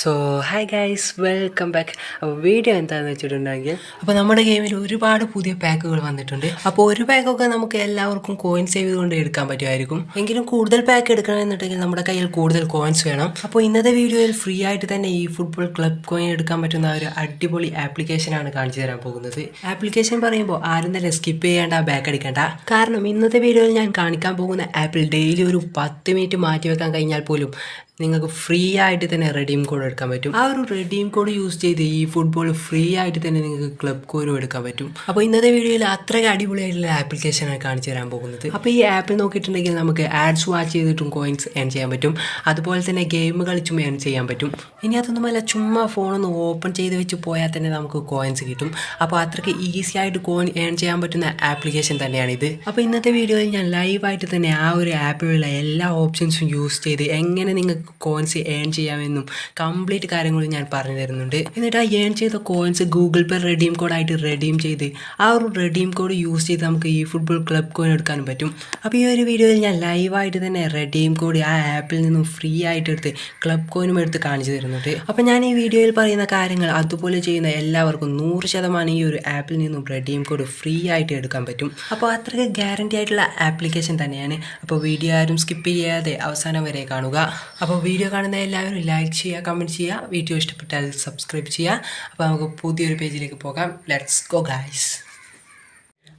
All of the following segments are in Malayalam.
So hi guys welcome back അപ്പോൾ വീഡിയോ എന്താണെന്ന് വെച്ചിട്ടുണ്ടെങ്കിൽ അപ്പോൾ നമ്മുടെ ഗെയിമിൽ ഒരുപാട് പുതിയ പാക്കുകൾ വന്നിട്ടുണ്ട്. അപ്പോൾ ഒരു പാക്കൊക്കെ നമുക്ക് എല്ലാവർക്കും കോയിൻ സേവ് ചെയ്തുകൊണ്ട് എടുക്കാൻ പറ്റുമായിരിക്കും. എങ്കിലും കൂടുതൽ പാക്ക് എടുക്കണമെന്നുണ്ടെങ്കിൽ നമ്മുടെ കയ്യിൽ കൂടുതൽ കോയിൻസ് വേണം. അപ്പോൾ ഇന്നത്തെ വീഡിയോയിൽ ഫ്രീ ആയിട്ട് തന്നെ ഈ ഫുട്ബോൾ ക്ലബ് കോയിൻ എടുക്കാൻ പറ്റുന്ന ഒരു അടിപൊളി ആപ്ലിക്കേഷനാണ് കാണിച്ചു തരാൻ പോകുന്നത്. ആപ്ലിക്കേഷൻ പറയുമ്പോൾ ആരും തന്നെ സ്കിപ്പ് ചെയ്യേണ്ട ബാക്ക് അടിക്കേണ്ട കാരണം ഇന്നത്തെ വീഡിയോയിൽ ഞാൻ കാണിക്കാൻ പോകുന്ന ആപ്പിൽ ഡെയിലി ഒരു പത്ത് മിനിറ്റ് മാറ്റി വെക്കാൻ കഴിഞ്ഞാൽ പോലും നിങ്ങൾക്ക് ഫ്രീ ആയിട്ട് തന്നെ റെഡീം കോഡ് എടുക്കാൻ പറ്റും. ആ ഒരു റെഡീം കോഡ് യൂസ് ചെയ്ത് ഈ ഫുട്ബോൾ ഫ്രീ ആയിട്ട് തന്നെ നിങ്ങൾക്ക് ക്ലബ് കോയിനും എടുക്കാൻ പറ്റും. അപ്പോൾ ഇന്നത്തെ വീഡിയോയിൽ അത്രയ്ക്ക് അടിപൊളിയായിട്ടുള്ള ആപ്ലിക്കേഷനാണ് കാണിച്ചു തരാൻ പോകുന്നത്. അപ്പോൾ ഈ ആപ്പിൽ നോക്കിയിട്ടുണ്ടെങ്കിൽ നമുക്ക് ആഡ്സ് വാച്ച് ചെയ്തിട്ടും കോയിൻസ് ഏൺ ചെയ്യാൻ പറ്റും. അതുപോലെ തന്നെ ഗെയിം കളിച്ചും ഏൺ ചെയ്യാൻ പറ്റും. ഇനി അതൊന്നുമല്ല ചുമ്മാ ഫോണൊന്ന് ഓപ്പൺ ചെയ്ത് വെച്ച് പോയാൽ തന്നെ നമുക്ക് കോയിൻസ് കിട്ടും. അപ്പോൾ അത്രയ്ക്ക് ഈസി ആയിട്ട് കോയിൻ ഏൺ ചെയ്യാൻ പറ്റുന്ന ആപ്ലിക്കേഷൻ തന്നെയാണിത്. അപ്പോൾ ഇന്നത്തെ വീഡിയോയിൽ ഞാൻ ലൈവായിട്ട് തന്നെ ആ ഒരു ആപ്പിലുള്ള എല്ലാ ഓപ്ഷൻസും യൂസ് ചെയ്ത് എങ്ങനെ നിങ്ങൾക്ക് കോയിൻസ് ഏൺ ചെയ്യാമെന്നും കംപ്ലീറ്റ് കാര്യങ്ങളും ഞാൻ പറഞ്ഞു തരുന്നുണ്ട്. എന്നിട്ട് ആ ഏൺ ചെയ്ത കോയിൻസ് ഗൂഗിൾ പേ റെഡീം കോഡായിട്ട് റെഡീം ചെയ്ത് ആ ഒരു റെഡീം കോഡ് യൂസ് ചെയ്ത് നമുക്ക് ഈ ഫുട്ബോൾ ക്ലബ് കോയിൻ എടുക്കാനും പറ്റും. അപ്പോൾ ഈ ഒരു വീഡിയോയിൽ ഞാൻ ലൈവായിട്ട് തന്നെ റെഡീം കോഡ് ആ ആപ്പിൽ നിന്നും ഫ്രീ ആയിട്ട് എടുത്ത് ക്ലബ് കോയിനും എടുത്ത് കാണിച്ചു തരുന്നുണ്ട്. അപ്പോൾ ഞാൻ ഈ വീഡിയോയിൽ പറയുന്ന കാര്യങ്ങൾ അതുപോലെ ചെയ്യുന്ന എല്ലാവർക്കും നൂറ് ശതമാനം ഈ ഒരു ആപ്പിൽ നിന്നും റെഡീം കോഡ് ഫ്രീ ആയിട്ട് എടുക്കാൻ പറ്റും. അപ്പോൾ അത്രയ്ക്ക് ഗ്യാരണ്ടി ആയിട്ടുള്ള ആപ്ലിക്കേഷൻ തന്നെയാണ്. അപ്പോൾ വീഡിയോ ആരും സ്കിപ്പ് ചെയ്യാതെ അവസാനം വരെ കാണുക. അപ്പോൾ വീഡിയോ കാണുന്ന എല്ലാവരും ലൈക്ക് ചെയ്യുക കമന്റ് ചെയ്യുക. വീഡിയോ ഇഷ്ടപ്പെട്ടാൽ സബ്സ്ക്രൈബ് ചെയ്യുക. അപ്പോൾ നമുക്ക് പുതിയൊരു പേജിലേക്ക് പോകാം. ലെറ്റ്സ് ഗോ ഗൈസ്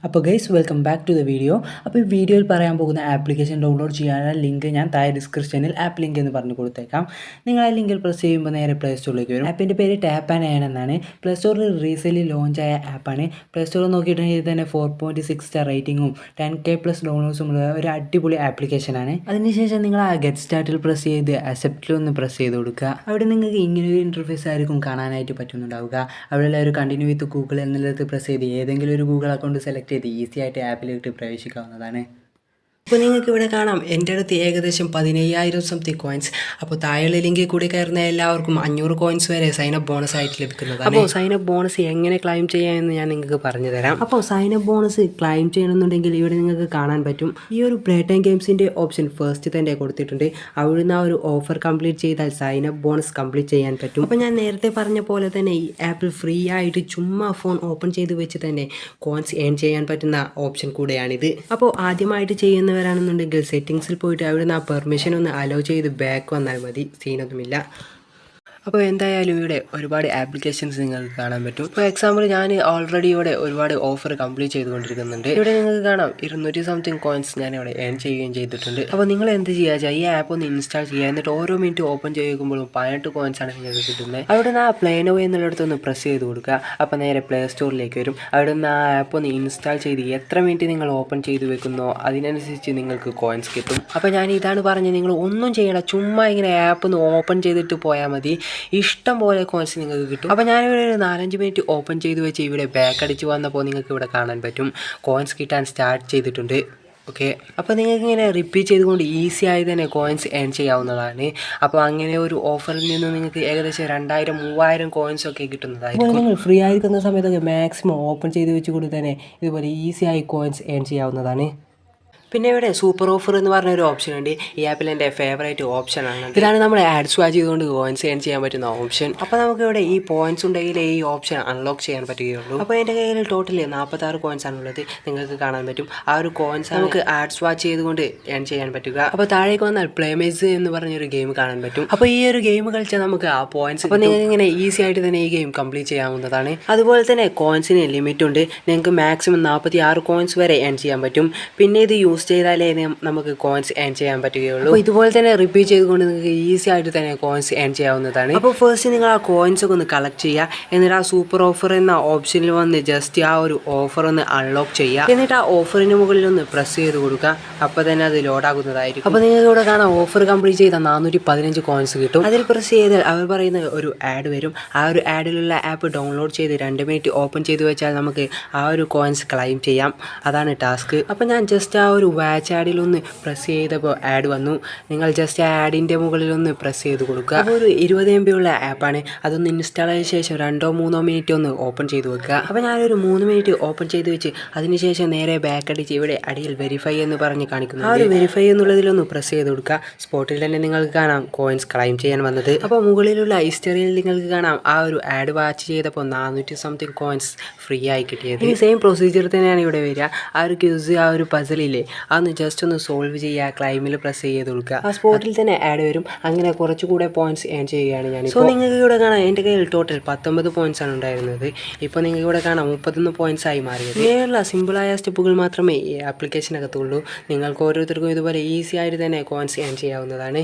അപ്പോൾ guys welcome back to the video അപ്പോൾ ഈ വീഡിയോയിൽ പറയാൻ പോകുന്ന ആപ്ലിക്കേഷൻ ഡൗൺലോഡ് ചെയ്യാനുള്ള ലിങ്ക് ഞാൻ താഴെ ഡിസ്ക്രിപ്ഷനിൽ ആപ്പ് ലിങ്ക് എന്ന് പറഞ്ഞു കൊടുത്തേക്കാം. നിങ്ങൾ ആ ലിങ്കിൽ പ്രസ് ചെയ്യുമ്പോൾ നേരെ പ്ലേ സ്റ്റോറിലേക്ക് വരും. ആപ്പിന്റെ പേര് ടാപ്പ് ആൻഡ് ആൻ എന്നാണ്. പ്ലേ സ്റ്റോറിൽ റീസെന്റ്ലി ലോഞ്ച് ആയ ആപ്പാണ് പ്ലേ സ്റ്റോറിൽ നോക്കിയിട്ടുണ്ടെങ്കിൽ തന്നെ ഫോർ പോയിന്റ് സിക്സ് സ്റ്റാർ റേറ്റിംഗും ടെൻ കെ പ്ലസ് ഡൗൺലോഡ്സും ഉള്ള ഒരു അടിപൊളി ആപ്ലിക്കേഷനാണ് അതിനുശേഷം നിങ്ങൾ ആ ഗെറ്റ് സ്റ്റാർട്ടിൽ പ്രസ് ചെയ്ത് അക്സെപ്റ്റിൽ ഒന്ന് പ്രസ് ചെയ്ത് കൊടുക്കുക. അവിടെ നിങ്ങൾക്ക് ഇങ്ങനെ ഒരു ഇന്റർഫേസ് ആയിരിക്കും കാണാനായിട്ട് പറ്റുന്നുണ്ടാവുക. അവിടെയുള്ള ഒരു കണ്ടിന്യൂ വിത്ത് ഗൂഗിൾ എന്നുള്ളത് പ്രസ് ചെയ്ത് ഏതെങ്കിലും ഒരു ഗൂഗിൾ അക്കൗണ്ട് സെലക്ട് ചെയ്ത് ഈസി ആയിട്ട് ആപ്പിലേക്ക് പ്രവേശിക്കാവുന്നതാണ്. അപ്പോൾ നിങ്ങൾക്ക് ഇവിടെ കാണാം. എന്റെ അടുത്ത് ഏകദേശം പതിനയ്യായിരം സംതിങ് കോയിൻസ് അപ്പോൾ താഴെയുള്ള ലിങ്കിൽ കൂടി കയറുന്ന എല്ലാവർക്കും അഞ്ഞൂറ് കോയിൻസ് വരെ സൈനപ്പ് ബോണസ് ആയിട്ട് ലഭിക്കുന്നത് അപ്പോൾ സൈനപ്പ് ബോണസ് എങ്ങനെ ക്ലൈം ചെയ്യാമെന്ന് ഞാൻ നിങ്ങൾക്ക് പറഞ്ഞു തരാം. അപ്പോൾ സൈനപ്പ് ബോണസ് ക്ലൈം ചെയ്യണമെന്നുണ്ടെങ്കിൽ ഇവിടെ നിങ്ങൾക്ക് കാണാൻ പറ്റും. ഈ ഒരു പ്ലേ ടൈം ഗെയിംസിന്റെ ഓപ്ഷൻ ഫസ്റ്റ് തന്നെ കൊടുത്തിട്ടുണ്ട്. അവിടുന്ന് ആ ഒരു ഓഫർ കംപ്ലീറ്റ് ചെയ്താൽ സൈനപ്പ് ബോണസ് കംപ്ലീറ്റ് ചെയ്യാൻ പറ്റും. അപ്പോൾ ഞാൻ നേരത്തെ പറഞ്ഞ പോലെ തന്നെ ഈ ആപ്പിൾ ഫ്രീ ആയിട്ട് ചുമ്മാ ഫോൺ ഓപ്പൺ ചെയ്ത് വെച്ച് തന്നെ കോയിൻസ് ഏൺ ചെയ്യാൻ പറ്റുന്ന ഓപ്ഷൻ കൂടെയാണിത്. അപ്പോൾ ആദ്യമായിട്ട് ചെയ്യുന്നവരാണെന്നുണ്ടെങ്കിൽ സെറ്റിങ്സിൽ പോയിട്ട് അവിടുന്ന് ആ പെർമിഷൻ ഒന്ന് അലോ ചെയ്ത് ബാക്ക് വന്നാൽ മതി. സീനൊന്നുമില്ല അപ്പോൾ എന്തായാലും ഇവിടെ ഒരുപാട് ആപ്ലിക്കേഷൻസ് നിങ്ങൾക്ക് കാണാൻ പറ്റും. ഇപ്പോൾ എക്സാമ്പിൾ ഞാൻ ഓൾറെഡി ഇവിടെ ഒരുപാട് ഓഫർ കംപ്ലീറ്റ് ചെയ്തുകൊണ്ടിരിക്കുന്നുണ്ട്. ഇവിടെ നിങ്ങൾക്ക് കാണാം ഇരുന്നൂറ്റി സംതിങ് കോയിൻസ് ഞാൻ ഇവിടെ ഏൺ ചെയ്യുകയും ചെയ്തിട്ടുണ്ട്. അപ്പോൾ നിങ്ങൾ എന്ത് ചെയ്യുക ഈ ആപ്പ് ഒന്ന് ഇൻസ്റ്റാൾ ചെയ്യുക. എന്നിട്ട് ഓരോ മിനിറ്റ് ഓപ്പൺ ചെയ്യുമ്പോഴും പതിനെട്ട് കോയിൻസ് ആണ് നിങ്ങൾക്ക് കിട്ടുന്നത്. അവിടെ നിന്ന് ആ പ്ലേനോ എന്നുള്ളിടത്ത് ഒന്ന് പ്രസ് ചെയ്ത് കൊടുക്കുക. അപ്പോൾ നേരെ പ്ലേ സ്റ്റോറിലേക്ക് വരും. അവിടെ നിന്ന് ആ ആപ്പ് ഒന്ന് ഇൻസ്റ്റാൾ ചെയ്ത് എത്ര മിനിറ്റ് നിങ്ങൾ ഓപ്പൺ ചെയ്ത് വെക്കുന്നോ അതിനനുസരിച്ച് നിങ്ങൾക്ക് കോയിൻസ് കിട്ടും. അപ്പോൾ ഞാൻ ഇതാണ് പറഞ്ഞത്. നിങ്ങൾ ഒന്നും ചെയ്യണം ചുമ്മാ ഇങ്ങനെ ആപ്പ് ഒന്ന് ഓപ്പൺ ചെയ്തിട്ട് പോയാൽ മതി. ഇഷ്ടം പോലെ കോയിൻസ് നിങ്ങൾക്ക് കിട്ടും. അപ്പോൾ ഞാനിവിടെ ഒരു നാലഞ്ച് മിനിറ്റ് ഓപ്പൺ ചെയ്ത് വെച്ച് ഇവിടെ ബാക്ക് അടിച്ച് വന്നപ്പോൾ നിങ്ങൾക്ക് ഇവിടെ കാണാൻ പറ്റും. കോയിൻസ് കിട്ടാൻ സ്റ്റാർട്ട് ചെയ്തിട്ടുണ്ട്. ഓക്കെ അപ്പോൾ നിങ്ങൾക്ക് ഇങ്ങനെ റിപ്പീറ്റ് ചെയ്തുകൊണ്ട് ഈസി ആയി തന്നെ കോയിൻസ് ഏൺ ചെയ്യാവുന്നതാണ്. അപ്പോൾ അങ്ങനെ ഒരു ഓഫറിൽ നിന്ന് നിങ്ങൾക്ക് ഏകദേശം രണ്ടായിരം മൂവായിരം കോയിൻസ് ഒക്കെ കിട്ടുന്നതായിരിക്കും. നിങ്ങൾ ഫ്രീ ആയിരിക്കുന്ന സമയത്തൊക്കെ മാക്സിമം ഓപ്പൺ ചെയ്ത് വെച്ചുകൊണ്ട് തന്നെ ഇതുപോലെ ഈസി ആയി കോയിൻസ് ഏൺ ചെയ്യാവുന്നതാണ്. പിന്നെ ഇവിടെ സൂപ്പർ ഓഫർ എന്ന് പറഞ്ഞ ഒരു ഓപ്ഷൻ ഉണ്ട്. ഈ ആപ്പിൽ എന്റെ ഫേവറേറ്റ് ഓപ്ഷൻ ആണ്. ഇതാണ് നമ്മൾ ആഡ്സ് വാച്ച് ചെയ്തുകൊണ്ട് കോയിൻസ് ഏൺ ചെയ്യാൻ പറ്റുന്ന ഓപ്ഷൻ അപ്പോൾ നമുക്ക് ഇവിടെ ഈ പോയിന്റ്സ് ഉണ്ടെങ്കിൽ ഈ ഓപ്ഷൻ അൺലോക്ക് ചെയ്യാൻ പറ്റുകയുള്ളൂ. അപ്പോൾ എന്റെ കയ്യിൽ ടോട്ടൽ നാൽപ്പത്താറ് കോയിൻസ് ആണുള്ളത് നിങ്ങൾക്ക് കാണാൻ പറ്റും. ആ ഒരു കോയിൻസ് നമുക്ക് ആഡ്സ് വാച്ച് ചെയ്തുകൊണ്ട് ഏൺ ചെയ്യാൻ പറ്റുക. അപ്പോൾ താഴേക്ക് വന്നാൽ പ്ലേമേസ് എന്ന് പറഞ്ഞൊരു ഗെയിം കാണാൻ പറ്റും. അപ്പോൾ ഈ ഒരു ഗെയിം കളിച്ചാൽ നമുക്ക് ആ പോയിന്റ്സ് അപ്പോൾ നിങ്ങൾക്ക് ഇങ്ങനെ ഈസി ആയിട്ട് തന്നെ ഈ ഗെയിം കംപ്ലീറ്റ് ചെയ്യാവുന്നതാണ്. അതുപോലെ തന്നെ കോയിൻസിന് ലിമിറ്റ് ഉണ്ട്. നിങ്ങൾക്ക് മാക്സിമം നാൽപ്പത്തി ആറ് കോയിൻസ് വരെ ഏൺ ചെയ്യാൻ പറ്റും. പിന്നെ ഇത് യൂസ് ചെയ്താലേ നമുക്ക് കോയിൻസ് ഏൺ ചെയ്യാൻ പറ്റുകയുള്ളൂ. അപ്പോൾ ഇതുപോലെ തന്നെ റിപ്പീറ്റ് ചെയ്തുകൊണ്ട് നിങ്ങൾക്ക് ഈസി ആയിട്ട് തന്നെ കോയിൻസ് ഏൺ ചെയ്യാവുന്നതാണ്. അപ്പോൾ ഫസ്റ്റ് നിങ്ങൾ ആ കോയിൻസ് ഒക്കെ ഒന്ന് കളക്ട് ചെയ്യുക. എന്നിട്ട് ആ സൂപ്പർ ഓഫർ എന്ന ഓപ്ഷനിൽ വന്ന് ജസ്റ്റ് ആ ഒരു ഓഫർ ഒന്ന് അൺലോക്ക് ചെയ്യുക. എന്നിട്ട് ആ ഓഫറിന് മുകളിൽ ഒന്ന് പ്രസ് ചെയ്ത് കൊടുക്കുക. അപ്പോൾ തന്നെ അത് ലോഡാകുന്നതായിരിക്കും അപ്പോൾ നിങ്ങൾക്ക് ഇവിടെ കാണാൻ ഓഫർ കംപ്ലീറ്റ് ചെയ്താൽ നാനൂറ്റി പതിനഞ്ച് കോയിൻസ് കിട്ടും. അതിൽ പ്രസ് ചെയ്താൽ അവർ പറയുന്ന ഒരു ആഡ് വരും. ആ ഒരു ആഡിലുള്ള ആപ്പ് ഡൗൺലോഡ് ചെയ്ത് രണ്ട് മിനിറ്റ് ഓപ്പൺ ചെയ്ത് വെച്ചാൽ നമുക്ക് ആ ഒരു കോയിൻസ് ക്ലെയിം ചെയ്യാം. അതാണ് ടാസ്ക് അപ്പോൾ ഞാൻ ജസ്റ്റ് ആ ഒരു ഒരു വാച്ച് ആഡിലൊന്ന് പ്രസ് ചെയ്തപ്പോൾ ആഡ് വന്നു. നിങ്ങൾ ജസ്റ്റ് ആ ആഡിന്റെ മുകളിലൊന്ന് പ്രസ് ചെയ്ത് കൊടുക്കുക. അപ്പോൾ ഒരു ഇരുപത് എം ബി ഉള്ള ആപ്പാണ് അതൊന്ന് ഇൻസ്റ്റാൾ ആയ ശേഷം രണ്ടോ മൂന്നോ മിനിറ്റ് ഒന്ന് ഓപ്പൺ ചെയ്ത് വെക്കുക. അപ്പോൾ ഞാനൊരു മൂന്ന് മിനിറ്റ് ഓപ്പൺ ചെയ്ത് വെച്ച് അതിനുശേഷം നേരെ ബാക്ക് അടിച്ച് ഇവിടെ അടിയിൽ വെരിഫൈ എന്ന് പറഞ്ഞ് കാണിക്കുന്നു ആ ഒരു വെരിഫൈ എന്നുള്ളതിലൊന്ന് പ്രസ് ചെയ്ത് കൊടുക്കുക. സ്പോട്ടിൽ തന്നെ നിങ്ങൾക്ക് കാണാം കോയിൻസ് ക്ലൈം ചെയ്യാൻ വന്നത്. അപ്പോൾ മുകളിലുള്ള ഹിസ്റ്ററിയിൽ നിങ്ങൾക്ക് കാണാം ആ ഒരു ആഡ് വാച്ച് ചെയ്തപ്പോൾ നാനൂറ്റി സംതിങ് കോയിൻസ് ഫ്രീ ആയി കിട്ടിയത്. ഈ സെയിം പ്രൊസീജിയർ തന്നെയാണ് ഇവിടെ വരിക. ആ ഒരു ക്യൂസ് ആ ഒരു പസലില്ലേ അതൊന്ന് ജസ്റ്റ് ഒന്ന് സോൾവ് ചെയ്യുക ക്ലൈമിൽ പ്രസ് ചെയ്ത് കൊടുക്കുക ആ സ്പോട്ടിൽ തന്നെ ആഡ് വരും. അങ്ങനെ കുറച്ചുകൂടെ പോയിന്റ്സ് ഏൺ ചെയ്യുകയാണ് ഞാൻ സോ നിങ്ങൾക്ക് ഇവിടെ കാണാം എന്റെ കയ്യിൽ ടോട്ടൽ പത്തൊമ്പത് പോയിന്റ്സ് ആണ് ഉണ്ടായിരുന്നത്. ഇപ്പോൾ നിങ്ങൾക്ക് ഇവിടെ കാണാം മുപ്പത്തൊന്ന് പോയിന്റ്സ് ആയി മാറിയത്. ഇങ്ങനെയുള്ള സിമ്പിളായ സ്റ്റെപ്പുകൾ മാത്രമേ ഈ ആപ്ലിക്കേഷനകത്തുള്ളൂ നിങ്ങൾക്ക് ഓരോരുത്തർക്കും ഇതുപോലെ ഈസി ആയിട്ട് തന്നെ കോയിൻസ് ഏൺ ചെയ്യാവുന്നതാണ്.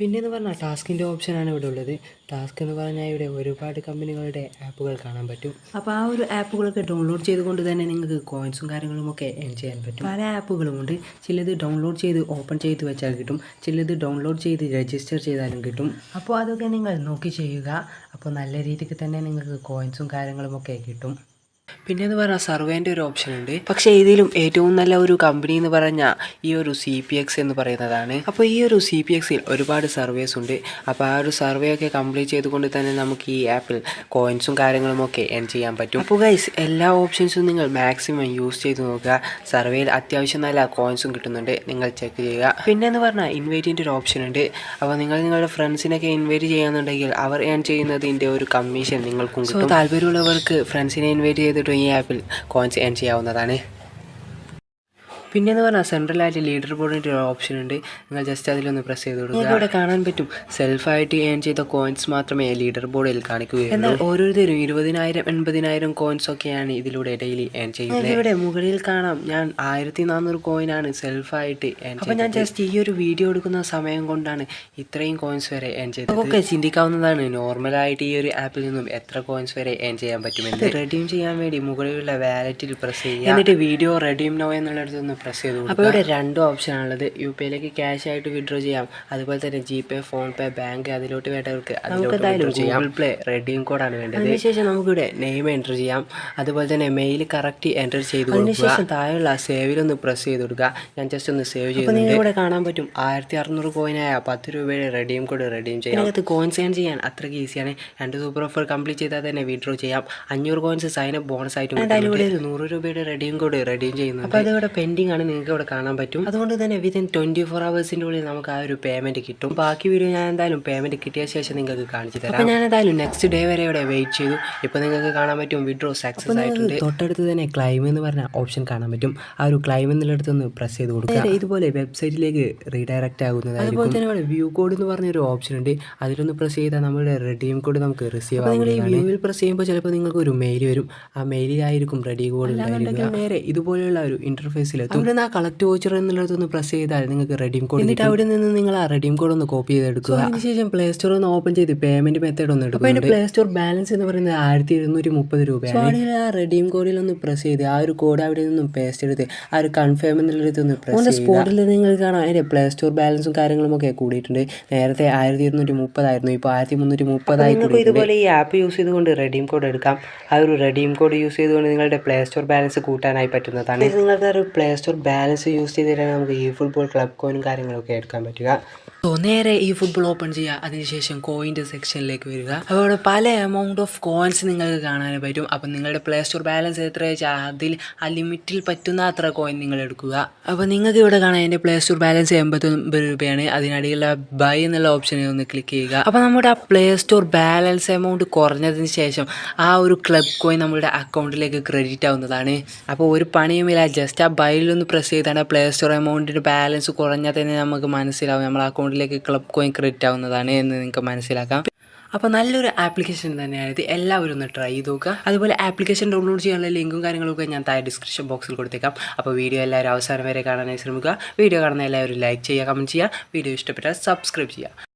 പിന്നെന്ന് പറഞ്ഞാൽ ടാസ്കിന്റെ ഓപ്ഷനാണ് ഇവിടെ ഉള്ളത്. ടാസ്ക് എന്ന് പറഞ്ഞാൽ ഇവിടെ ഒരുപാട് കമ്പനികളുടെ ആപ്പുകൾ കാണാൻ പറ്റും. അപ്പോൾ ആ ഒരു ആപ്പുകളൊക്കെ ഡൗൺലോഡ് ചെയ്തുകൊണ്ട് തന്നെ നിങ്ങൾക്ക് കോയിൻസും കാര്യങ്ങളും ഒക്കെ ഏൺ ചെയ്യാൻ പറ്റും. പല ആപ്പുകളുമുണ്ട് ചിലത് ഡൗൺലോഡ് ചെയ്ത് ഓപ്പൺ ചെയ്ത് വെച്ചാൽ കിട്ടും. ചിലത് ഡൗൺലോഡ് ചെയ്ത് രജിസ്റ്റർ ചെയ്താലും കിട്ടും. അപ്പോൾ അതൊക്കെ നിങ്ങൾ നോക്കി ചെയ്യുക. അപ്പോൾ നല്ല രീതിക്ക് തന്നെ നിങ്ങൾക്ക് കോയിൻസും കാര്യങ്ങളും ഒക്കെ കിട്ടും. പിന്നെ എന്ന് പറഞ്ഞാൽ സർവേന്റെ ഒരു ഓപ്ഷൻ ഉണ്ട്. പക്ഷേ ഇതിലും ഏറ്റവും നല്ല ഒരു കമ്പനി എന്ന് പറഞ്ഞാൽ ഈ ഒരു സി പി എക്സ് എന്ന് പറയുന്നതാണ്. അപ്പോൾ ഈ ഒരു സി പി എക്സിൽ ഒരുപാട് സർവേസ് ഉണ്ട്. അപ്പോൾ ആ ഒരു സർവേ ഒക്കെ കംപ്ലീറ്റ് ചെയ്തുകൊണ്ട് തന്നെ നമുക്ക് ഈ ആപ്പിൽ കോയിൻസും കാര്യങ്ങളും ഒക്കെ എൻ ചെയ്യാൻ പറ്റും. അപ്പോൾ ഗൈസ് എല്ലാ ഓപ്ഷൻസും നിങ്ങൾ മാക്സിമം യൂസ് ചെയ്ത് നോക്കുക. സർവേയിൽ അത്യാവശ്യം നല്ല കോയിൻസും കിട്ടുന്നുണ്ട്. നിങ്ങൾ ചെക്ക് ചെയ്യുക. പിന്നെ എന്ന് പറഞ്ഞാൽ ഇൻവൈറ്റിന്റെ ഒരു ഓപ്ഷൻ ഉണ്ട്. അപ്പോൾ നിങ്ങൾ നിങ്ങളുടെ ഫ്രണ്ട്സിനൊക്കെ ഇൻവൈറ്റ് ചെയ്യാന്നുണ്ടെങ്കിൽ അവർ ഏൺ ചെയ്യുന്നതിന്റെ ഒരു കമ്മീഷൻ നിങ്ങൾക്കും താല്പര്യമുള്ളവർക്ക് ഫ്രണ്ട്സിനെ ഇൻവൈറ്റ് ചെയ്തിട്ട് ഈ ആപ്പിൽ കോയിൻസ് ഏൺ ചെയ്യാവുന്നതാണ്. പിന്നെന്ന് പറഞ്ഞാൽ സെൻട്രലായിട്ട് ലീഡർ ബോർഡിന്റെ ഒരു ഓപ്ഷൻ ഉണ്ട്. നിങ്ങൾ ജസ്റ്റ് അതിലൊന്ന് പ്രസ് ചെയ്ത് കൊടുക്കുക. ഇവിടെ കാണാൻ പറ്റും. സെൽഫായിട്ട് ഏൺ ചെയ്ത കോയിൻസ് മാത്രമേ ലീഡർ ബോർഡിൽ കാണിക്കുകയുള്ളൂ. എന്നാൽ ഓരോരുത്തരും ഇരുപതിനായിരം എൺപതിനായിരം കോയിൻസ് ഒക്കെയാണ് ഇതിലൂടെ ഡെയിലി ഏൺ ചെയ്യുന്നത്. ഇവിടെ മുകളിൽ കാണാം. ഞാൻ ആയിരത്തി നാനൂറ് കോയിനാണ് സെൽഫായിട്ട് ഏൺ അപ്പോൾ ഞാൻ ജസ്റ്റ് ഈ ഒരു വീഡിയോ എടുക്കുന്ന സമയം കൊണ്ടാണ് ഇത്രയും കോയിൻസ് വരെ ഏൺ ചെയ്തത്. ഒക്കെ ചിന്തിക്കാവുന്നതാണ്. നോർമലായിട്ട് ഈ ഒരു ആപ്പിൽ നിന്നും എത്ര കോയിൻസ് വരെ ഏൺ ചെയ്യാൻ പറ്റുമെന്ന്. റെഡീം ചെയ്യാൻ വേണ്ടി മുകളിലുള്ള വാലറ്റിൽ പ്രസ് ചെയ്യുക. എന്നിട്ട് വീഡിയോ റെഡീം നോ എന്നുള്ളിടത്ത് ഒന്ന് പ്രസ് ചെയ്ത് അപ്പോൾ ഇവിടെ രണ്ട് ഓപ്ഷൻ ആണുള്ളത്. യു പി ഐയിലേക്ക് ക്യാഷ് ആയിട്ട് വിഡ്രോ ചെയ്യാം. അതുപോലെ തന്നെ G Pay phone pay bank അതിലോട്ട് വേണ്ടവർക്ക് ചെയ്യാം. ഗൂഗിൾ പ്ലേ റെഡീം കോഡാണ് വേണ്ടത്. അതിനുശേഷം നമുക്കിവിടെ നെയിം എന്റർ ചെയ്യാം. അതുപോലെ തന്നെ മെയിൽ കറക്റ്റ് എന്റർ ചെയ്ത് അതിനുശേഷം താഴെയുള്ള സേവിലൊന്ന് പ്രസ് ചെയ്ത് കൊടുക്കുക. ഞാൻ ജസ്റ്റ് ഒന്ന് സേവ് ചെയ്ത് ഇവിടെ കാണാൻ പറ്റും. ആയിരത്തി അറുന്നൂറ് കോയിനായ പത്ത് രൂപയുടെ റെഡീം കോഡ് റെഡീം ചെയ്യാം. അതിനകത്ത് കോയിൻസ് ഏൺ ചെയ്യാൻ അത്രയ്ക്ക് ഈസിയാണ് രണ്ട് സൂപ്പർ ഓഫർ കംപ്ലീറ്റ് ചെയ്താൽ തന്നെ വിഡ്രോ ചെയ്യാം. അഞ്ഞൂറ് കോയിൻസ് സൈനപ്പ് ബോണസ് ആയിട്ട് നൂറ് രൂപയുടെ റെഡീം കോഡ് റെഡീം ചെയ്യുന്നത് അപ്പോൾ അതിവിടെ പെൻഡിങ് ആണ് നിങ്ങൾക്ക് ഇവിടെ കാണാൻ പറ്റും. അതുകൊണ്ട് തന്നെ വിതിൻ ട്വന്റി ഫോർ അവേഴ്സിന്റെ ഉള്ളിൽ നമുക്ക് ആ ഒരു പേയ്മെന്റ് കിട്ടും. ബാക്കി വീഡിയോ ഞാൻ എന്തായാലും പേയ്മെന്റ് കിട്ടിയ ശേഷം നിങ്ങൾക്ക് കാണിച്ചു തരാം. ഞാൻ എന്തായാലും നെക്സ്റ്റ് ഡേ വരെ ഇവിടെ വെയിറ്റ് ചെയ്തു. ഇപ്പൊ നിങ്ങൾക്ക് കാണാൻ പറ്റും വിഡ്രോ സക്സസ് ആയിട്ടുണ്ട്. തൊട്ടടുത്ത് തന്നെ ക്ലൈം എന്ന് പറഞ്ഞ ഓപ്ഷൻ കാണാൻ പറ്റും. ആ ഒരു ക്ലൈം എന്നുള്ളടത്ത് ഒന്ന് പ്രസ് ചെയ്ത് കൊടുക്കുക. ഇതുപോലെ വെബ്സൈറ്റിലേക്ക് റീഡയറക്റ്റ് ആകുന്നത് അതുപോലെ തന്നെ ഇവിടെ വ്യൂ കോഡ് എന്ന് പറഞ്ഞൊരു ഓപ്ഷൻ ഉണ്ട്. അതിലൊന്ന് പ്രസ് ചെയ്താൽ നമ്മുടെ റെഡീം കോഡ് നമുക്ക് റിസീവ് ആകും നിങ്ങൾ ഈ വ്യൂവിൽ പ്രസ് ചെയ്യുമ്പോൾ ചിലപ്പോൾ നിങ്ങൾക്ക് ഒരു മെയിൽ വരും. ആ മെയിലിലായിരിക്കും റെഡി കോഡ് ഉണ്ടായിരിക്കുക. നേരെ ഇതുപോലെയുള്ള ഒരു ഇന്റർഫേസിലെത്തും അവിടെ ആ കളക്ട് വോച്ചർ എന്നുള്ളത് ഒന്ന് പ്രസ് ചെയ്താൽ നിങ്ങൾക്ക് റെഡീം കോഡ് എന്നിട്ട് അവിടെ നിന്ന് നിങ്ങൾ ആ റെഡീം കോഡ് ഒന്ന് കോപ്പി ചെയ്തെടുക്കുക. അതിനുശേഷം പ്ലേ സ്റ്റോർ ഒന്ന് ഓപ്പൺ ചെയ്ത് പേയ്മെന്റ് മെത്തേഡ് ഒന്ന് എടുക്കും അതിന്റെ പ്ലേ സ്റ്റോർ ബാലൻസ് എന്ന് പറയുന്നത് ആയിരത്തി ഇരുന്നൂറ്റി മുപ്പത് രൂപയാണ് ആ റെഡീം കോഡിൽ ഒന്ന് പ്രസ് ചെയ്ത് ആ ഒരു കോഡ് അവിടെ നിന്നും പേസ്റ്റ് എടുത്ത് ആ ഒരു കൺഫേം എന്നുള്ളത് ഒന്ന് പ്രസ് ചെയ്ത് സ്പോട്ടിൽ നിങ്ങൾ കാണാം അതിന്റെ പ്ലേ സ്റ്റോർ ബാലൻസും കാര്യങ്ങളും ഒക്കെ കൂടിയിട്ടുണ്ട്. നേരത്തെ ആയിരത്തി ഇരുന്നൂറ്റി മുപ്പതായിരുന്നു ഇപ്പോൾ ആയിരത്തി മുന്നൂറ്റി മുപ്പതായി ഇതുപോലെ ഈ ആപ്പ് യൂസ് ചെയ്തുകൊണ്ട് റെഡീം കോഡ് എടുക്കാം. ആ ഒരു റെഡീം കോഡ് യൂസ് ചെയ്തുകൊണ്ട് നിങ്ങളുടെ പ്ലേ സ്റ്റോർ ബാലൻസ് കൂട്ടാനായി പറ്റുന്നതാണ്. നിങ്ങൾക്ക് ഒരു പ്ലേ സ്റ്റോർ ബാലൻസ് യൂസ് ചെയ്തിട്ടാണ് നമുക്ക് ഈ ഫുട്ബോൾ ക്ലബ് കോയിനും കാര്യങ്ങളൊക്കെ എടുക്കാൻ പറ്റുക. സോ നേരെ ഈ ഫുട്ബോൾ ഓപ്പൺ ചെയ്യുക അതിനുശേഷം കോയിന്റെ സെക്ഷനിലേക്ക് വരിക. അപ്പോൾ അവിടെ പല എമൗണ്ട് ഓഫ് കോയിൻസ് നിങ്ങൾക്ക് കാണാൻ പറ്റും. അപ്പം നിങ്ങളുടെ പ്ലേ സ്റ്റോർ ബാലൻസ് എത്ര വെച്ചാൽ അതിൽ ആ ലിമിറ്റിൽ പറ്റുന്ന അത്ര കോയിൻ നിങ്ങൾ എടുക്കുക. അപ്പോൾ നിങ്ങൾക്ക് ഇവിടെ കാണാൻ എന്റെ പ്ലേ സ്റ്റോർ ബാലൻസ് എൺപത്തൊമ്പത് രൂപയാണ്. അതിനിടയിലുള്ള ബൈ എന്നുള്ള ഓപ്ഷനിൽ ഒന്ന് ക്ലിക്ക് ചെയ്യുക. അപ്പോൾ നമ്മുടെ ആ പ്ലേ സ്റ്റോർ ബാലൻസ് എമൗണ്ട് കുറഞ്ഞതിന് ശേഷം ആ ഒരു ക്ലബ് കോയിൻ നമ്മുടെ അക്കൗണ്ടിലേക്ക് ക്രെഡിറ്റ് ആവുന്നതാണ്. അപ്പോൾ ഒരു പണിയുമില്ല ജസ്റ്റ് ആ ബൈലൊന്ന് പ്രസ് ചെയ്താണ്. പ്ലേ സ്റ്റോർ എമൗണ്ടിന്റെ ബാലൻസ് കുറഞ്ഞാൽ തന്നെ നമുക്ക് മനസ്സിലാവും. നമ്മൾ അക്കൗണ്ടിലേക്ക് ക്ലബ് കോയിൻ ക്രെഡിറ്റ് ആവുന്നതാണ് എന്ന് നിങ്ങൾക്ക് മനസ്സിലാക്കാം. അപ്പോൾ നല്ലൊരു ആപ്ലിക്കേഷൻ തന്നെയാണ് ഇത് എല്ലാവരും ഒന്ന് ട്രൈ ചെയ്ത് നോക്കുക. അതുപോലെ ആപ്ലിക്കേഷൻ ഡൗൺലോഡ് ചെയ്യാനുള്ള ലിങ്കും കാര്യങ്ങളൊക്കെ ഞാൻ താഴെ ഡിസ്ക്രിപ്ഷൻ ബോക്സിൽ കൊടുത്തേക്കാം. അപ്പോൾ വീഡിയോ എല്ലാവരും അവസാനം വരെ കാണാനായി ശ്രമിക്കുക. വീഡിയോ കാണുന്ന എല്ലാവരും ലൈക്ക് ചെയ്യുക കമന്റ് ചെയ്യുക. വീഡിയോ ഇഷ്ടപ്പെട്ടാൽ സബ്സ്ക്രൈബ് ചെയ്യുക.